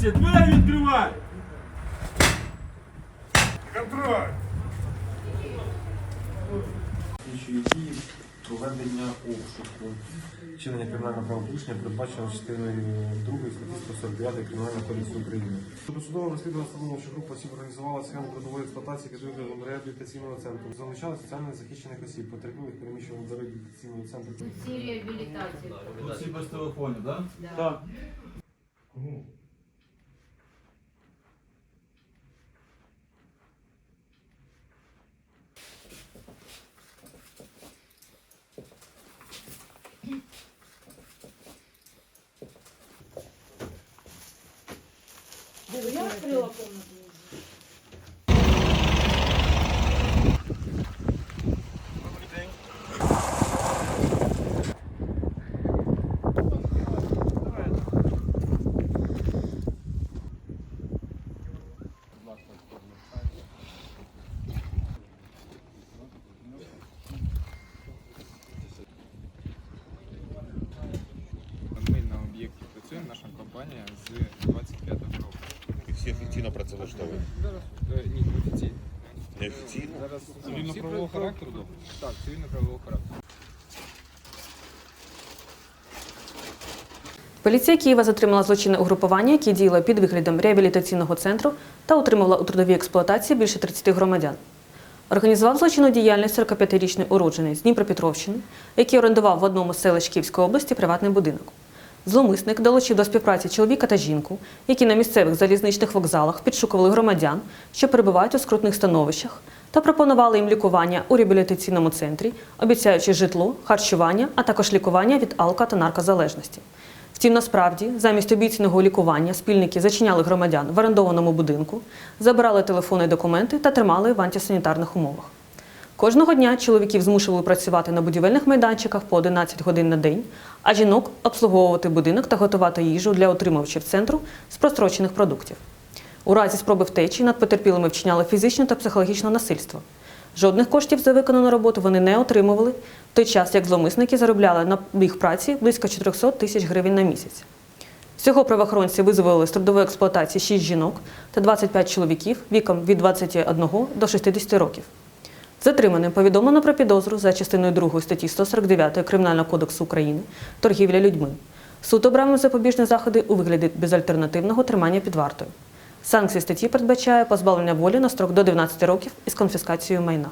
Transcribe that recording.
Поліція, двері відкривай! Контроль! слідчої дії проведення обшуку. Вчинення кримінального правопорушення передбачено частиною 2 статті 149 Кримінального кодексу України. Досудове розслідування встановлено, що група осіб організувала схему трудової експлуатації під виглядом реабілітаційного центру. Залучали соціально захищених осіб, потерпілих переміщували до реабілітаційного центру. Всі реабілітації. Всі без телефонів, так? Да. Я Ми на об'єкті працюємо, наша компанія з 25 року. І всі офіційно працевлаштовані. Е, Ні, не офіційно. Зараз Цивільно-правового характеру. Так, цивільно-правового характеру. Поліція Києва затримала злочинне угрупування, яке діяло під виглядом реабілітаційного центру та утримувала у трудовій експлуатації більше 30 громадян. Організував злочинну діяльність 45-річний уродженець з Дніпропетровщини, який орендував в одному з селищ Київської області приватний будинок. Зловмисник долучив до співпраці чоловіка та жінку, які на місцевих залізничних вокзалах підшукували громадян, що перебувають у скрутних становищах, та пропонували їм лікування у реабілітаційному центрі, обіцяючи житло, харчування, а також лікування від алко- та наркозалежності. Втім, насправді, замість обіцяного лікування спільники зачиняли громадян в орендованому будинку, забирали телефони і документи та тримали в антисанітарних умовах. Кожного дня чоловіків змушували працювати на будівельних майданчиках по 11 годин на день, а жінок обслуговувати будинок та готувати їжу для отримувачів центру з прострочених продуктів. У разі спроби втечі над потерпілими вчиняли фізичне та психологічне насильство. Жодних коштів за виконану роботу вони не отримували, в той час як зловмисники заробляли на їх праці близько 400 тисяч гривень на місяць. Всього правоохоронці визволили з трудової експлуатації 6 жінок та 25 чоловіків віком від 21 до 60 років. Затриманим повідомлено про підозру за частиною 2 статті 149 Кримінального кодексу України торгівля людьми. Суд обрав запобіжні заходи у вигляді безальтернативного тримання під вартою. Санкції статті передбачає позбавлення волі на строк до 12 років із конфіскацією майна.